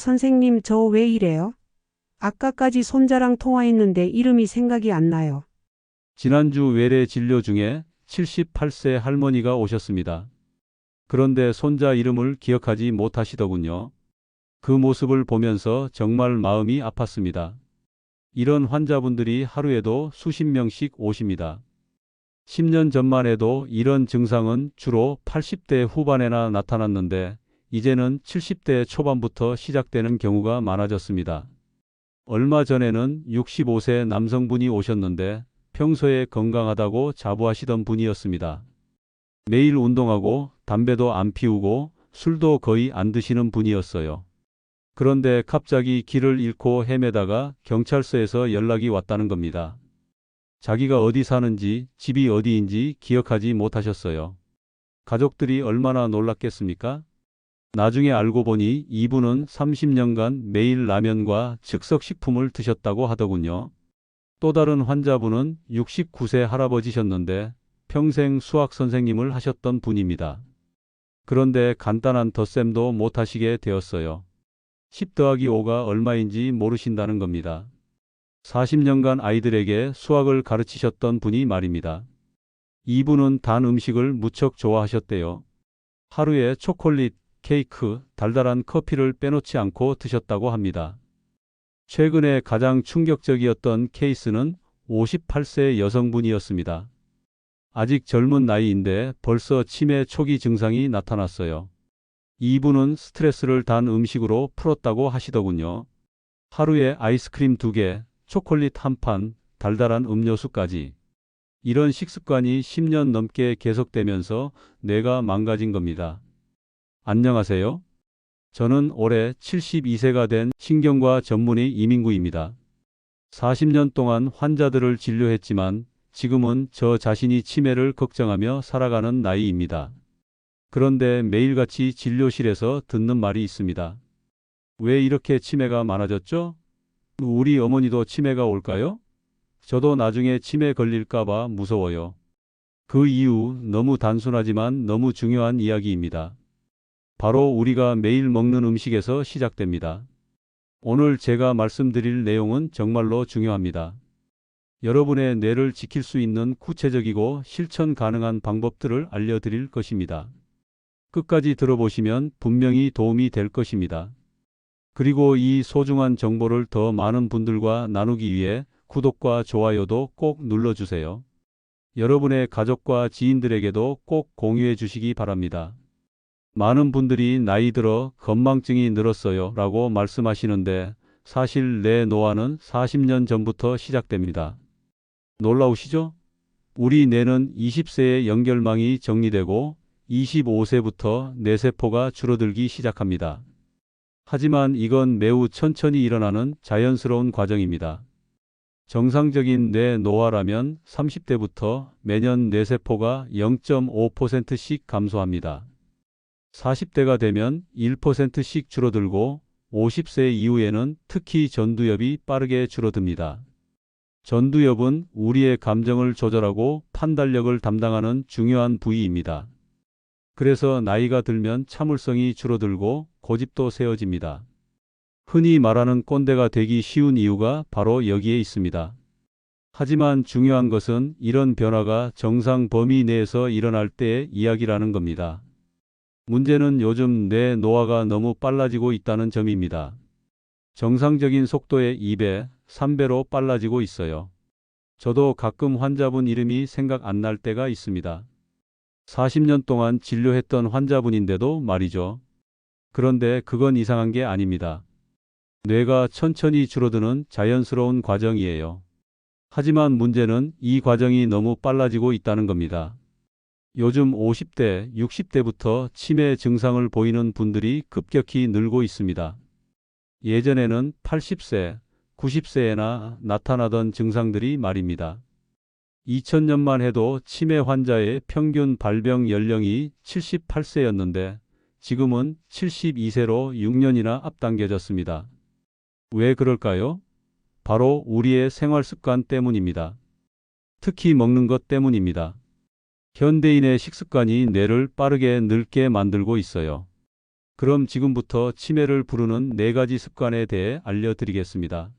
선생님, 저 왜 이래요? 아까까지 손자랑 통화했는데 이름이 생각이 안 나요. 지난주 외래 진료 중에 78세 할머니가 오셨습니다. 그런데 손자 이름을 기억하지 못하시더군요. 그 모습을 보면서 정말 마음이 아팠습니다. 이런 환자분들이 하루에도 수십 명씩 오십니다. 10년 전만 해도 이런 증상은 주로 80대 후반에나 나타났는데 이제는 70대 초반부터 시작되는 경우가 많아졌습니다. 얼마 전에는 65세 남성분이 오셨는데 평소에 건강하다고 자부하시던 분이었습니다. 매일 운동하고 담배도 안 피우고 술도 거의 안 드시는 분이었어요. 그런데 갑자기 길을 잃고 헤매다가 경찰서에서 연락이 왔다는 겁니다. 자기가 어디 사는지 집이 어디인지 기억하지 못하셨어요. 가족들이 얼마나 놀랐겠습니까? 나중에 알고 보니 이분은 30년간 매일 라면과 즉석식품을 드셨다고 하더군요. 또 다른 환자분은 69세 할아버지셨는데 평생 수학 선생님을 하셨던 분입니다. 그런데 간단한 덧셈도 못하시게 되었어요. 10 더하기 5가 얼마인지 모르신다는 겁니다. 40년간 아이들에게 수학을 가르치셨던 분이 말입니다. 이분은 단 음식을 무척 좋아하셨대요. 하루에 초콜릿, 케이크, 달달한 커피를 빼놓지 않고 드셨다고 합니다. 최근에 가장 충격적이었던 케이스는 58세 여성분이었습니다. 아직 젊은 나이인데 벌써 치매 초기 증상이 나타났어요. 이분은 스트레스를 단 음식으로 풀었다고 하시더군요. 하루에 아이스크림 2개, 초콜릿 한 판, 달달한 음료수까지. 이런 식습관이 10년 넘게 계속되면서 뇌가 망가진 겁니다. 안녕하세요. 저는 올해 72세가 된 신경과 전문의 이민구입니다. 40년 동안 환자들을 진료했지만 지금은 저 자신이 치매를 걱정하며 살아가는 나이입니다. 그런데 매일같이 진료실에서 듣는 말이 있습니다. 왜 이렇게 치매가 많아졌죠? 우리 어머니도 치매가 올까요? 저도 나중에 치매 걸릴까봐 무서워요. 그 이유 너무 단순하지만 너무 중요한 이야기입니다. 바로 우리가 매일 먹는 음식에서 시작됩니다. 오늘 제가 말씀드릴 내용은 정말로 중요합니다. 여러분의 뇌를 지킬 수 있는 구체적이고 실천 가능한 방법들을 알려드릴 것입니다. 끝까지 들어보시면 분명히 도움이 될 것입니다. 그리고 이 소중한 정보를 더 많은 분들과 나누기 위해 구독과 좋아요도 꼭 눌러주세요. 여러분의 가족과 지인들에게도 꼭 공유해 주시기 바랍니다. 많은 분들이 나이 들어 건망증이 늘었어요 라고 말씀하시는데 사실 내 노화는 40년 전부터 시작됩니다. 놀라우시죠? 우리 뇌는 20세에 연결망이 정리되고 25세부터 뇌세포가 줄어들기 시작합니다. 하지만 이건 매우 천천히 일어나는 자연스러운 과정입니다. 정상적인 뇌 노화라면 30대부터 매년 뇌세포가 0.5%씩 감소합니다. 40대가 되면 1%씩 줄어들고 50세 이후에는 특히 전두엽이 빠르게 줄어듭니다. 전두엽은 우리의 감정을 조절하고 판단력을 담당하는 중요한 부위입니다. 그래서 나이가 들면 참을성이 줄어들고 고집도 세워집니다. 흔히 말하는 꼰대가 되기 쉬운 이유가 바로 여기에 있습니다. 하지만 중요한 것은 이런 변화가 정상 범위 내에서 일어날 때의 이야기라는 겁니다. 문제는 요즘 뇌 노화가 너무 빨라지고 있다는 점입니다. 정상적인 속도의 2배, 3배로 빨라지고 있어요. 저도 가끔 환자분 이름이 생각 안 날 때가 있습니다. 40년 동안 진료했던 환자분인데도 말이죠. 그런데 그건 이상한 게 아닙니다. 뇌가 천천히 줄어드는 자연스러운 과정이에요. 하지만 문제는 이 과정이 너무 빨라지고 있다는 겁니다. 요즘 50대, 60대부터 치매 증상을 보이는 분들이 급격히 늘고 있습니다. 예전에는 80세, 90세에나 나타나던 증상들이 말입니다. 2000년만 해도 치매 환자의 평균 발병 연령이 78세였는데 지금은 72세로 6년이나 앞당겨졌습니다. 왜 그럴까요? 바로 우리의 생활 습관 때문입니다. 특히 먹는 것 때문입니다. 현대인의 식습관이 뇌를 빠르게 늙게 만들고 있어요. 그럼 지금부터 치매를 부르는 네 가지 습관에 대해 알려드리겠습니다.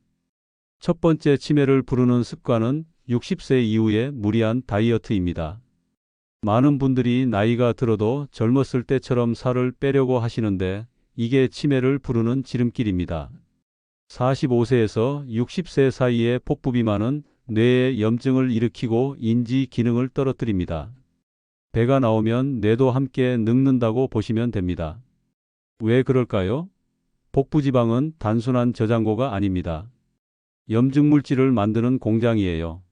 첫 번째 치매를 부르는 습관은 60세 이후의 무리한 다이어트입니다. 많은 분들이 나이가 들어도 젊었을 때처럼 살을 빼려고 하시는데 이게 치매를 부르는 지름길입니다. 45세에서 60세 사이의 복부 비만은 뇌에 염증을 일으키고 인지 기능을 떨어뜨립니다. 배가 나오면 뇌도 함께 늙는다고 보시면 됩니다. 왜 그럴까요? 복부 지방은 단순한 저장고가 아닙니다. 염증 물질을 만드는 공장이에요.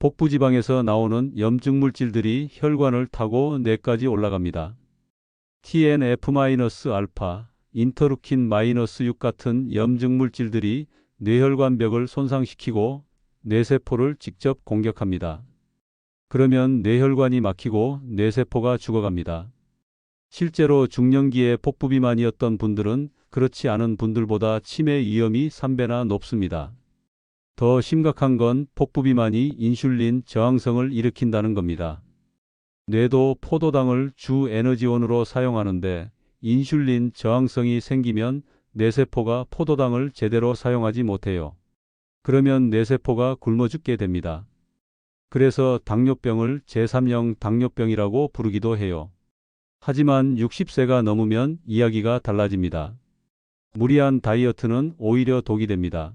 복부 지방에서 나오는 염증 물질들이 혈관을 타고 뇌까지 올라갑니다. TNF-알파, 인터루킨-6 같은 염증 물질들이 뇌혈관 벽을 손상시키고 뇌세포를 직접 공격합니다. 그러면 뇌혈관이 막히고 뇌세포가 죽어갑니다. 실제로 중년기에 복부 비만이었던 분들은 그렇지 않은 분들보다 치매 위험이 3배나 높습니다. 더 심각한 건 복부 비만이 인슐린 저항성을 일으킨다는 겁니다. 뇌도 포도당을 주 에너지원으로 사용하는데 인슐린 저항성이 생기면 뇌세포가 포도당을 제대로 사용하지 못해요. 그러면 뇌세포가 굶어 죽게 됩니다. 그래서 당뇨병을 제3형 당뇨병이라고 부르기도 해요. 하지만 60세가 넘으면 이야기가 달라집니다. 무리한 다이어트는 오히려 독이 됩니다.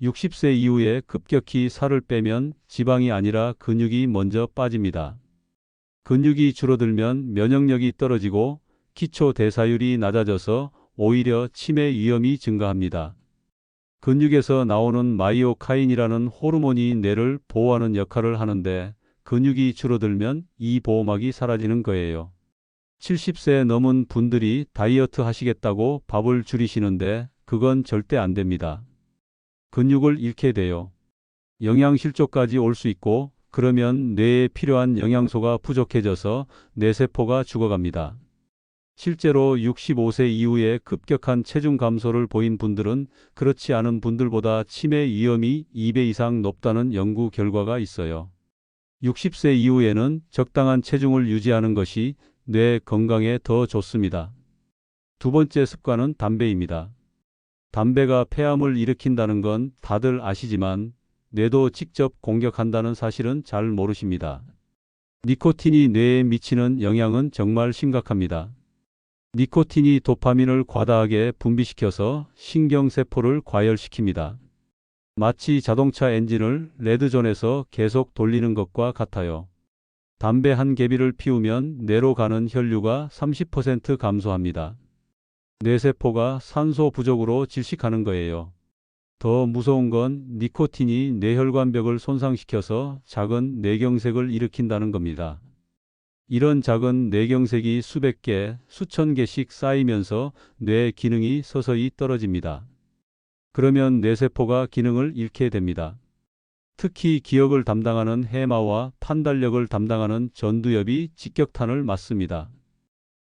60세 이후에 급격히 살을 빼면 지방이 아니라 근육이 먼저 빠집니다. 근육이 줄어들면 면역력이 떨어지고 기초 대사율이 낮아져서 오히려 치매 위험이 증가합니다. 근육에서 나오는 마이오카인이라는 호르몬이 뇌를 보호하는 역할을 하는데 근육이 줄어들면 이 보호막이 사라지는 거예요. 70세 넘은 분들이 다이어트 하시겠다고 밥을 줄이시는데 그건 절대 안 됩니다. 근육을 잃게 돼요. 영양실조까지 올 수 있고 그러면 뇌에 필요한 영양소가 부족해져서 뇌세포가 죽어갑니다. 실제로 65세 이후에 급격한 체중 감소를 보인 분들은 그렇지 않은 분들보다 치매 위험이 2배 이상 높다는 연구 결과가 있어요. 60세 이후에는 적당한 체중을 유지하는 것이 뇌 건강에 더 좋습니다. 두 번째 습관은 담배입니다. 담배가 폐암을 일으킨다는 건 다들 아시지만 뇌도 직접 공격한다는 사실은 잘 모르십니다. 니코틴이 뇌에 미치는 영향은 정말 심각합니다. 니코틴이 도파민을 과다하게 분비시켜서 신경세포를 과열시킵니다. 마치 자동차 엔진을 레드존에서 계속 돌리는 것과 같아요. 담배 한 개비를 피우면 뇌로 가는 혈류가 30% 감소합니다. 뇌세포가 산소 부족으로 질식하는 거예요. 더 무서운 건 니코틴이 뇌혈관벽을 손상시켜서 작은 뇌경색을 일으킨다는 겁니다. 이런 작은 뇌경색이 수백 개, 수천 개씩 쌓이면서 뇌 기능이 서서히 떨어집니다. 그러면 뇌세포가 기능을 잃게 됩니다. 특히 기억을 담당하는 해마와 판단력을 담당하는 전두엽이 직격탄을 맞습니다.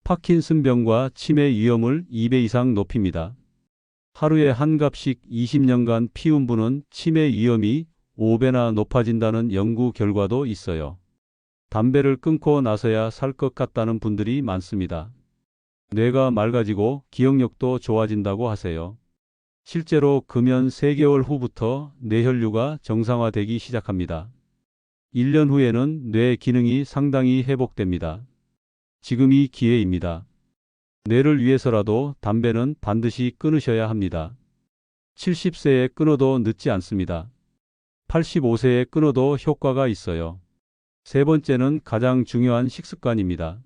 파킨슨병과 치매 위험을 2배 이상 높입니다. 하루에 한 갑씩 20년간 피운 분은 치매 위험이 5배나 높아진다는 연구 결과도 있어요. 담배를 끊고 나서야 살 것 같다는 분들이 많습니다. 뇌가 맑아지고 기억력도 좋아진다고 하세요. 실제로 금연 3개월 후부터 뇌혈류가 정상화되기 시작합니다. 1년 후에는 뇌 기능이 상당히 회복됩니다. 지금이 기회입니다. 뇌를 위해서라도 담배는 반드시 끊으셔야 합니다. 70세에 끊어도 늦지 않습니다. 85세에 끊어도 효과가 있어요. 세 번째는 가장 중요한 식습관입니다.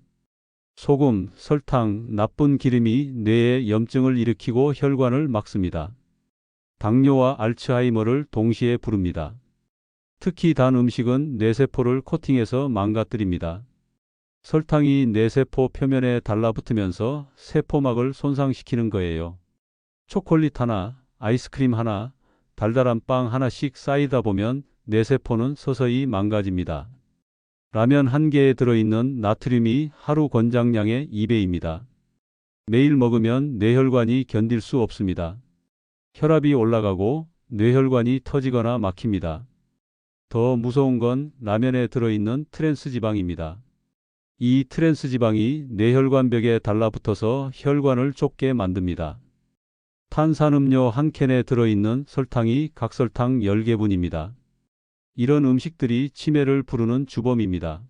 소금, 설탕, 나쁜 기름이 뇌에 염증을 일으키고 혈관을 막습니다. 당뇨와 알츠하이머를 동시에 부릅니다. 특히 단 음식은 뇌세포를 코팅해서 망가뜨립니다. 설탕이 뇌세포 표면에 달라붙으면서 세포막을 손상시키는 거예요. 초콜릿 하나, 아이스크림 하나, 달달한 빵 하나씩 쌓이다 보면 뇌세포는 서서히 망가집니다. 라면 한 개에 들어있는 나트륨이 하루 권장량의 2배입니다. 매일 먹으면 뇌혈관이 견딜 수 없습니다. 혈압이 올라가고 뇌혈관이 터지거나 막힙니다. 더 무서운 건 라면에 들어있는 트랜스 지방입니다. 이 트랜스 지방이 뇌혈관벽에 달라붙어서 혈관을 좁게 만듭니다. 탄산음료 한 캔에 들어있는 설탕이 각설탕 10개분입니다. 이런 음식들이 치매를 부르는 주범입니다.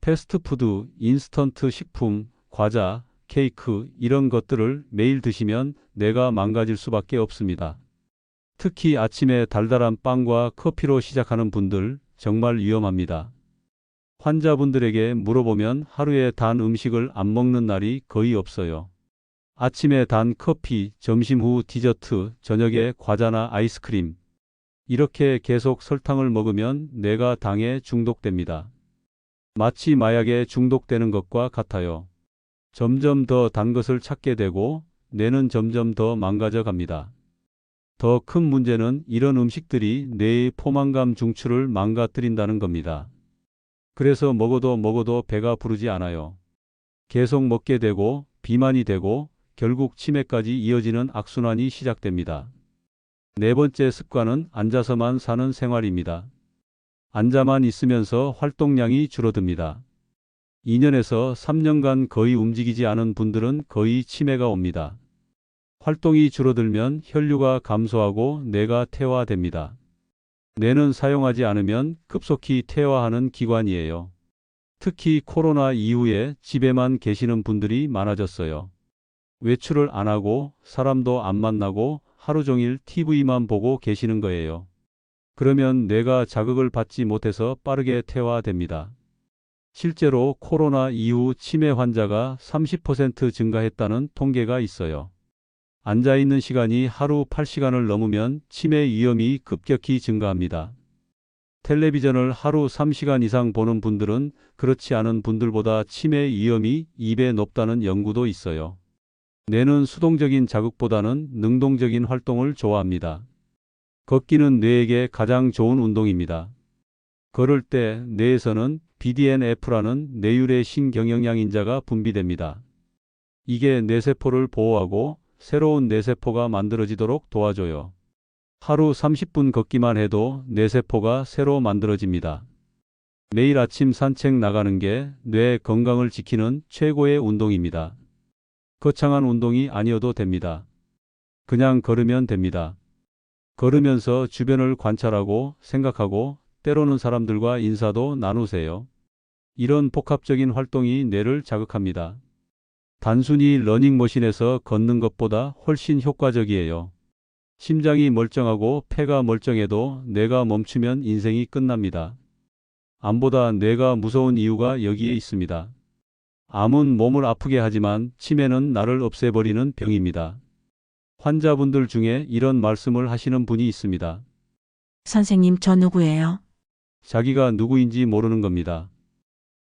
패스트푸드, 인스턴트 식품, 과자, 케이크 이런 것들을 매일 드시면 뇌가 망가질 수밖에 없습니다. 특히 아침에 달달한 빵과 커피로 시작하는 분들 정말 위험합니다. 환자분들에게 물어보면 하루에 단 음식을 안 먹는 날이 거의 없어요. 아침에 단 커피, 점심 후 디저트, 저녁에 과자나 아이스크림. 이렇게 계속 설탕을 먹으면 뇌가 당에 중독됩니다. 마치 마약에 중독되는 것과 같아요. 점점 더 단 것을 찾게 되고 뇌는 점점 더 망가져 갑니다. 더 큰 문제는 이런 음식들이 뇌의 포만감 중추를 망가뜨린다는 겁니다. 그래서 먹어도 먹어도 배가 부르지 않아요. 계속 먹게 되고 비만이 되고 결국 치매까지 이어지는 악순환이 시작됩니다. 네 번째 습관은 앉아서만 사는 생활입니다. 앉아만 있으면서 활동량이 줄어듭니다. 2년에서 3년간 거의 움직이지 않은 분들은 거의 치매가 옵니다. 활동이 줄어들면 혈류가 감소하고 뇌가 퇴화됩니다. 뇌는 사용하지 않으면 급속히 퇴화하는 기관이에요. 특히 코로나 이후에 집에만 계시는 분들이 많아졌어요. 외출을 안 하고 사람도 안 만나고 하루 종일 TV만 보고 계시는 거예요. 그러면 뇌가 자극을 받지 못해서 빠르게 퇴화됩니다. 실제로 코로나 이후 치매 환자가 30% 증가했다는 통계가 있어요. 앉아 있는 시간이 하루 8시간을 넘으면 치매 위험이 급격히 증가합니다. 텔레비전을 하루 3시간 이상 보는 분들은 그렇지 않은 분들보다 치매 위험이 2배 높다는 연구도 있어요. 뇌는 수동적인 자극보다는 능동적인 활동을 좋아합니다. 걷기는 뇌에게 가장 좋은 운동입니다. 걸을 때 뇌에서는 BDNF라는 뇌율의 신경영양인자가 분비됩니다. 이게 뇌세포를 보호하고 새로운 뇌세포가 만들어지도록 도와줘요. 하루 30분 걷기만 해도 뇌세포가 새로 만들어집니다. 매일 아침 산책 나가는 게뇌 건강을 지키는 최고의 운동입니다. 거창한 운동이 아니어도 됩니다. 그냥 걸으면 됩니다. 걸으면서 주변을 관찰하고 생각하고 때로는 사람들과 인사도 나누세요. 이런 복합적인 활동이 뇌를 자극합니다. 단순히 러닝머신에서 걷는 것보다 훨씬 효과적이에요. 심장이 멀쩡하고 폐가 멀쩡해도 뇌가 멈추면 인생이 끝납니다. 암보다 뇌가 무서운 이유가 여기에 있습니다. 암은 몸을 아프게 하지만 치매는 나를 없애버리는 병입니다. 환자분들 중에 이런 말씀을 하시는 분이 있습니다. 선생님, 저 누구예요? 자기가 누구인지 모르는 겁니다.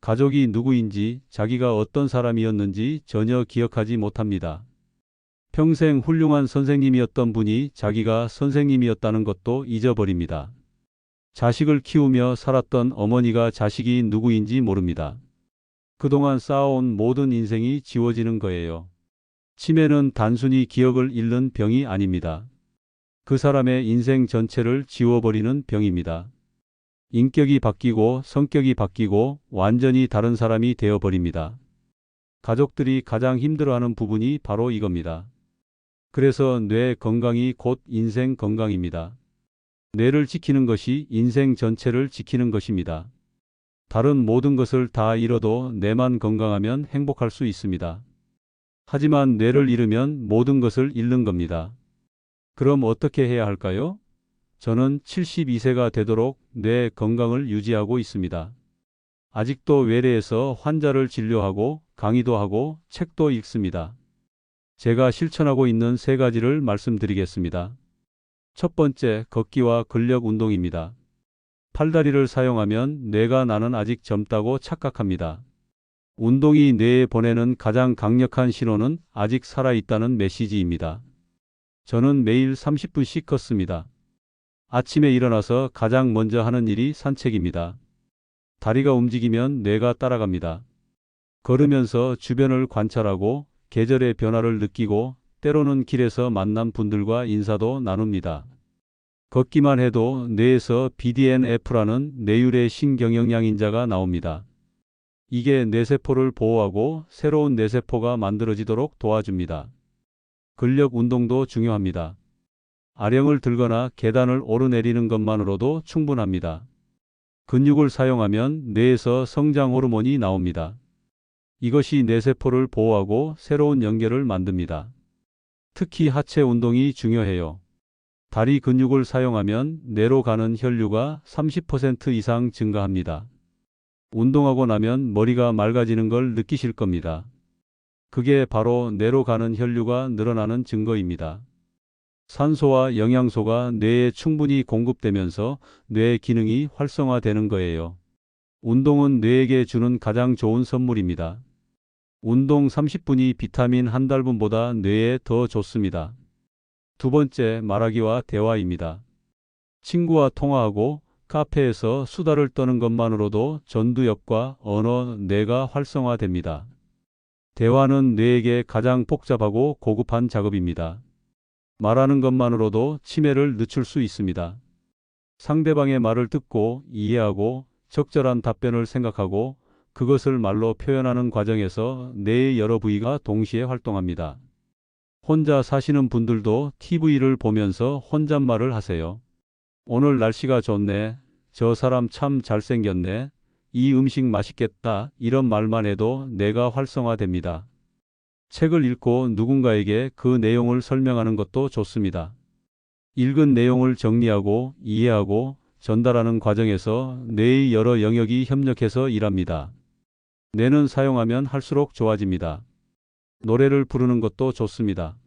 가족이 누구인지 자기가 어떤 사람이었는지 전혀 기억하지 못합니다. 평생 훌륭한 선생님이었던 분이 자기가 선생님이었다는 것도 잊어버립니다. 자식을 키우며 살았던 어머니가 자식이 누구인지 모릅니다. 그동안 쌓아온 모든 인생이 지워지는 거예요. 치매는 단순히 기억을 잃는 병이 아닙니다. 그 사람의 인생 전체를 지워버리는 병입니다. 인격이 바뀌고 성격이 바뀌고 완전히 다른 사람이 되어버립니다. 가족들이 가장 힘들어하는 부분이 바로 이겁니다. 그래서 뇌 건강이 곧 인생 건강입니다. 뇌를 지키는 것이 인생 전체를 지키는 것입니다. 다른 모든 것을 다 잃어도 뇌만 건강하면 행복할 수 있습니다. 하지만 뇌를 잃으면 모든 것을 잃는 겁니다. 그럼 어떻게 해야 할까요? 저는 72세가 되도록 뇌 건강을 유지하고 있습니다. 아직도 외래에서 환자를 진료하고 강의도 하고 책도 읽습니다. 제가 실천하고 있는 세 가지를 말씀드리겠습니다. 첫 번째, 걷기와 근력 운동입니다. 팔다리를 사용하면 뇌가 나는 아직 젊다고 착각합니다. 운동이 뇌에 보내는 가장 강력한 신호는 아직 살아있다는 메시지입니다. 저는 매일 30분씩 걷습니다. 아침에 일어나서 가장 먼저 하는 일이 산책입니다. 다리가 움직이면 뇌가 따라갑니다. 걸으면서 주변을 관찰하고 계절의 변화를 느끼고 때로는 길에서 만난 분들과 인사도 나눕니다. 걷기만 해도 뇌에서 BDNF라는 뇌율의 신경영양인자가 나옵니다. 이게 뇌세포를 보호하고 새로운 뇌세포가 만들어지도록 도와줍니다. 근력 운동도 중요합니다. 아령을 들거나 계단을 오르내리는 것만으로도 충분합니다. 근육을 사용하면 뇌에서 성장 호르몬이 나옵니다. 이것이 뇌세포를 보호하고 새로운 연결을 만듭니다. 특히 하체 운동이 중요해요. 다리 근육을 사용하면 뇌로 가는 혈류가 30% 이상 증가합니다. 운동하고 나면 머리가 맑아지는 걸 느끼실 겁니다. 그게 바로 뇌로 가는 혈류가 늘어나는 증거입니다. 산소와 영양소가 뇌에 충분히 공급되면서 뇌 기능이 활성화되는 거예요. 운동은 뇌에게 주는 가장 좋은 선물입니다. 운동 30분이 비타민 한 달분보다 뇌에 더 좋습니다. 두 번째, 말하기와 대화입니다. 친구와 통화하고 카페에서 수다를 떠는 것만으로도 전두엽과 언어, 뇌가 활성화됩니다. 대화는 뇌에게 가장 복잡하고 고급한 작업입니다. 말하는 것만으로도 치매를 늦출 수 있습니다. 상대방의 말을 듣고 이해하고 적절한 답변을 생각하고 그것을 말로 표현하는 과정에서 뇌의 여러 부위가 동시에 활동합니다. 혼자 사시는 분들도 TV를 보면서 혼잣말을 하세요. 오늘 날씨가 좋네. 저 사람 참 잘생겼네. 이 음식 맛있겠다. 이런 말만 해도 뇌가 활성화됩니다. 책을 읽고 누군가에게 그 내용을 설명하는 것도 좋습니다. 읽은 내용을 정리하고 이해하고 전달하는 과정에서 뇌의 여러 영역이 협력해서 일합니다. 뇌는 사용하면 할수록 좋아집니다. 노래를 부르는 것도 좋습니다.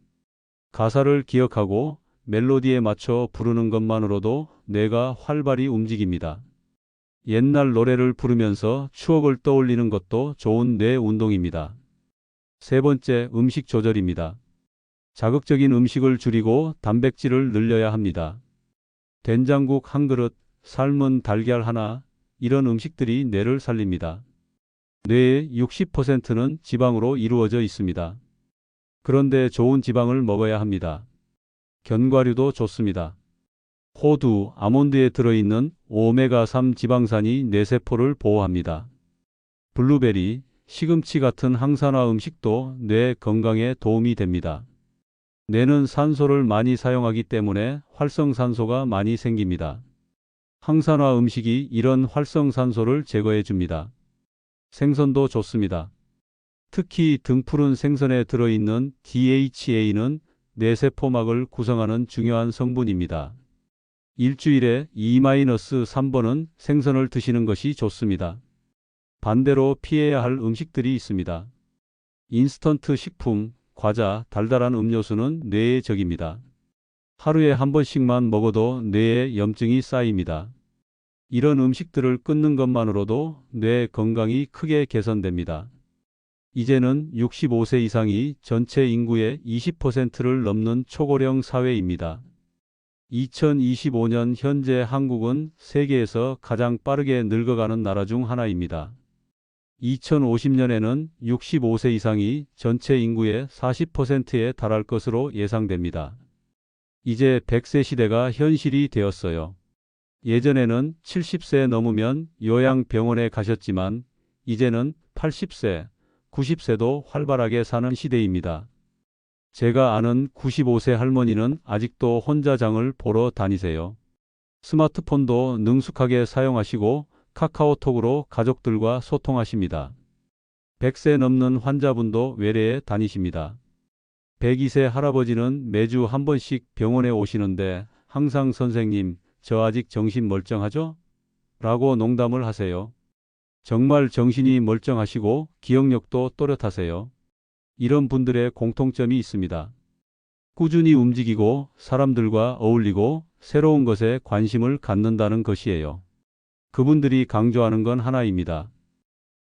가사를 기억하고 멜로디에 맞춰 부르는 것만으로도 뇌가 활발히 움직입니다. 옛날 노래를 부르면서 추억을 떠올리는 것도 좋은 뇌 운동입니다. 세 번째, 음식 조절입니다. 자극적인 음식을 줄이고 단백질을 늘려야 합니다. 된장국 한 그릇, 삶은 달걀 하나, 이런 음식들이 뇌를 살립니다. 뇌의 60%는 지방으로 이루어져 있습니다. 그런데 좋은 지방을 먹어야 합니다. 견과류도 좋습니다. 호두, 아몬드에 들어있는 오메가3 지방산이 뇌세포를 보호합니다. 블루베리, 시금치 같은 항산화 음식도 뇌 건강에 도움이 됩니다. 뇌는 산소를 많이 사용하기 때문에 활성산소가 많이 생깁니다. 항산화 음식이 이런 활성산소를 제거해 줍니다. 생선도 좋습니다. 특히 등푸른 생선에 들어있는 DHA는 뇌세포막을 구성하는 중요한 성분입니다. 일주일에 2-3번은 생선을 드시는 것이 좋습니다. 반대로 피해야 할 음식들이 있습니다. 인스턴트 식품, 과자, 달달한 음료수는 뇌의 적입니다. 하루에 한 번씩만 먹어도 뇌에 염증이 쌓입니다. 이런 음식들을 끊는 것만으로도 뇌 건강이 크게 개선됩니다. 이제는 65세 이상이 전체 인구의 20%를 넘는 초고령 사회입니다. 2025년 현재 한국은 세계에서 가장 빠르게 늙어가는 나라 중 하나입니다. 2050년에는 65세 이상이 전체 인구의 40%에 달할 것으로 예상됩니다. 이제 100세 시대가 현실이 되었어요. 예전에는 70세 넘으면 요양병원에 가셨지만 이제는 80세, 90세도 활발하게 사는 시대입니다. 제가 아는 95세 할머니는 아직도 혼자 장을 보러 다니세요. 스마트폰도 능숙하게 사용하시고 카카오톡으로 가족들과 소통하십니다. 100세 넘는 환자분도 외래에 다니십니다. 102세 할아버지는 매주 한 번씩 병원에 오시는데 항상 선생님, 저 아직 정신 멀쩡하죠? 라고 농담을 하세요. 정말 정신이 멀쩡하시고 기억력도 또렷하세요. 이런 분들의 공통점이 있습니다. 꾸준히 움직이고 사람들과 어울리고 새로운 것에 관심을 갖는다는 것이에요. 그분들이 강조하는 건 하나입니다.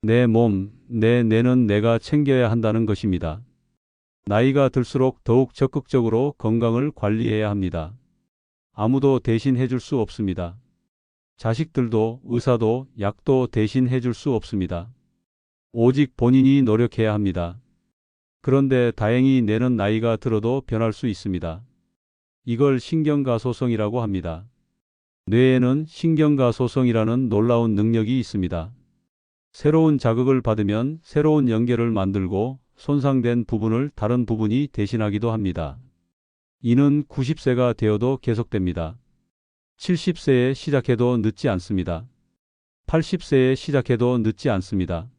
내 몸, 내 뇌는 내가 챙겨야 한다는 것입니다. 나이가 들수록 더욱 적극적으로 건강을 관리해야 합니다. 아무도 대신 해 줄 수 없습니다. 자식들도 의사도 약도 대신 해 줄 수 없습니다. 오직 본인이 노력해야 합니다. 그런데 다행히 뇌는 나이가 들어도 변할 수 있습니다. 이걸 신경가소성이라고 합니다. 뇌에는 신경가소성이라는 놀라운 능력이 있습니다. 새로운 자극을 받으면 새로운 연결을 만들고 손상된 부분을 다른 부분이 대신하기도 합니다. 이는 90세가 되어도 계속됩니다. 70세에 시작해도 늦지 않습니다. 80세에 시작해도 늦지 않습니다.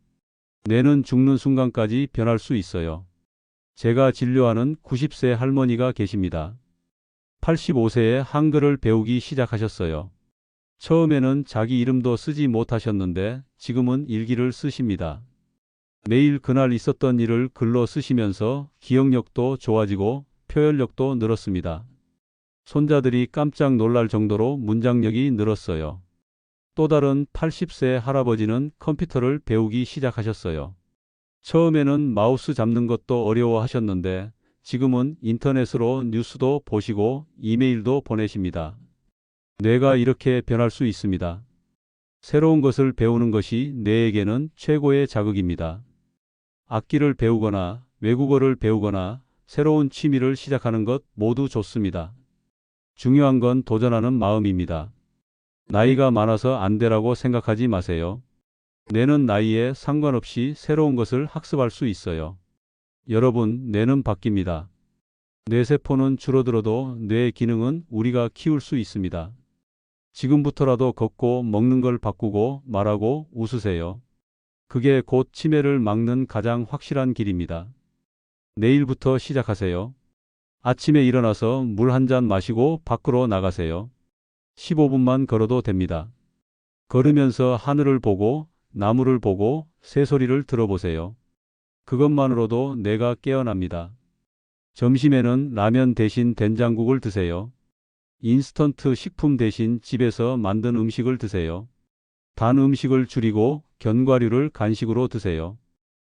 뇌는 죽는 순간까지 변할 수 있어요. 제가 진료하는 90세 할머니가 계십니다. 85세에 한글을 배우기 시작하셨어요. 처음에는 자기 이름도 쓰지 못하셨는데 지금은 일기를 쓰십니다. 매일 그날 있었던 일을 글로 쓰시면서 기억력도 좋아지고 표현력도 늘었습니다. 손자들이 깜짝 놀랄 정도로 문장력이 늘었어요. 또 다른 80세 할아버지는 컴퓨터를 배우기 시작하셨어요. 처음에는 마우스 잡는 것도 어려워 하셨는데 지금은 인터넷으로 뉴스도 보시고 이메일도 보내십니다. 뇌가 이렇게 변할 수 있습니다. 새로운 것을 배우는 것이 뇌에게는 최고의 자극입니다. 악기를 배우거나 외국어를 배우거나 새로운 취미를 시작하는 것 모두 좋습니다. 중요한 건 도전하는 마음입니다. 나이가 많아서 안 되라고 생각하지 마세요. 뇌는 나이에 상관없이 새로운 것을 학습할 수 있어요. 여러분, 뇌는 바뀝니다. 뇌세포는 줄어들어도 뇌의 기능은 우리가 키울 수 있습니다. 지금부터라도 걷고 먹는 걸 바꾸고 말하고 웃으세요. 그게 곧 치매를 막는 가장 확실한 길입니다. 내일부터 시작하세요. 아침에 일어나서 물 한 잔 마시고 밖으로 나가세요. 15분만 걸어도 됩니다. 걸으면서 하늘을 보고 나무를 보고 새소리를 들어보세요. 그것만으로도 뇌가 깨어납니다. 점심에는 라면 대신 된장국을 드세요. 인스턴트 식품 대신 집에서 만든 음식을 드세요. 단 음식을 줄이고 견과류를 간식으로 드세요.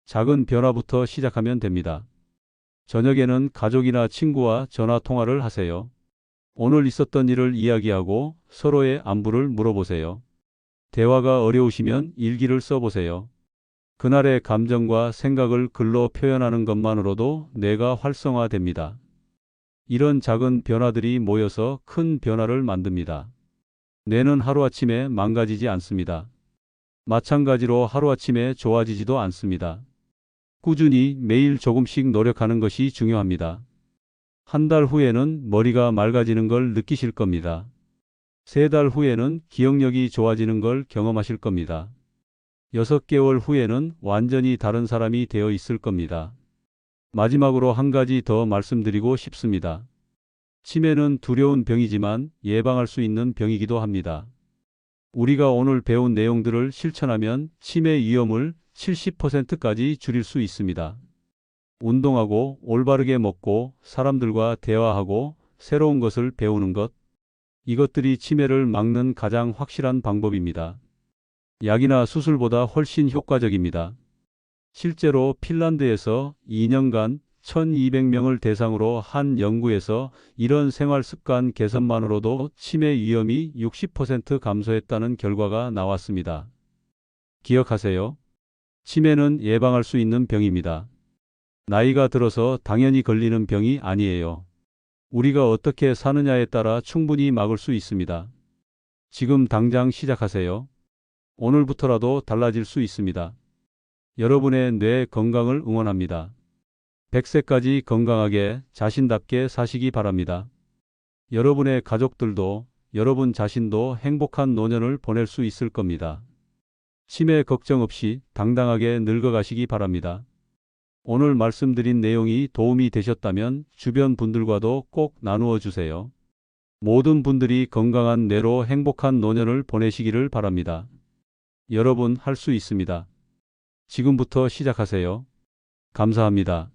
작은 변화부터 시작하면 됩니다. 저녁에는 가족이나 친구와 전화 통화를 하세요. 오늘 있었던 일을 이야기하고 서로의 안부를 물어보세요. 대화가 어려우시면 일기를 써보세요. 그날의 감정과 생각을 글로 표현하는 것만으로도 뇌가 활성화됩니다. 이런 작은 변화들이 모여서 큰 변화를 만듭니다. 뇌는 하루아침에 망가지지 않습니다. 마찬가지로 하루아침에 좋아지지도 않습니다. 꾸준히 매일 조금씩 노력하는 것이 중요합니다. 한 달 후에는 머리가 맑아지는 걸 느끼실 겁니다. 세 달 후에는 기억력이 좋아지는 걸 경험하실 겁니다. 여섯 개월 후에는 완전히 다른 사람이 되어 있을 겁니다. 마지막으로 한 가지 더 말씀드리고 싶습니다. 치매는 두려운 병이지만 예방할 수 있는 병이기도 합니다. 우리가 오늘 배운 내용들을 실천하면 치매 위험을 70%까지 줄일 수 있습니다. 운동하고 올바르게 먹고 사람들과 대화하고 새로운 것을 배우는 것. 이것들이 치매를 막는 가장 확실한 방법입니다. 약이나 수술보다 훨씬 효과적입니다. 실제로 핀란드에서 2년간 1200명을 대상으로 한 연구에서 이런 생활 습관 개선만으로도 치매 위험이 60% 감소했다는 결과가 나왔습니다. 기억하세요. 치매는 예방할 수 있는 병입니다. 나이가 들어서 당연히 걸리는 병이 아니에요. 우리가 어떻게 사느냐에 따라 충분히 막을 수 있습니다. 지금 당장 시작하세요. 오늘부터라도 달라질 수 있습니다. 여러분의 뇌 건강을 응원합니다. 100세까지 건강하게 자신답게 사시기 바랍니다. 여러분의 가족들도 여러분 자신도 행복한 노년을 보낼 수 있을 겁니다. 치매 걱정 없이 당당하게 늙어가시기 바랍니다. 오늘 말씀드린 내용이 도움이 되셨다면 주변 분들과도 꼭 나누어 주세요. 모든 분들이 건강한 뇌로 행복한 노년을 보내시기를 바랍니다. 여러분 할 수 있습니다. 지금부터 시작하세요. 감사합니다.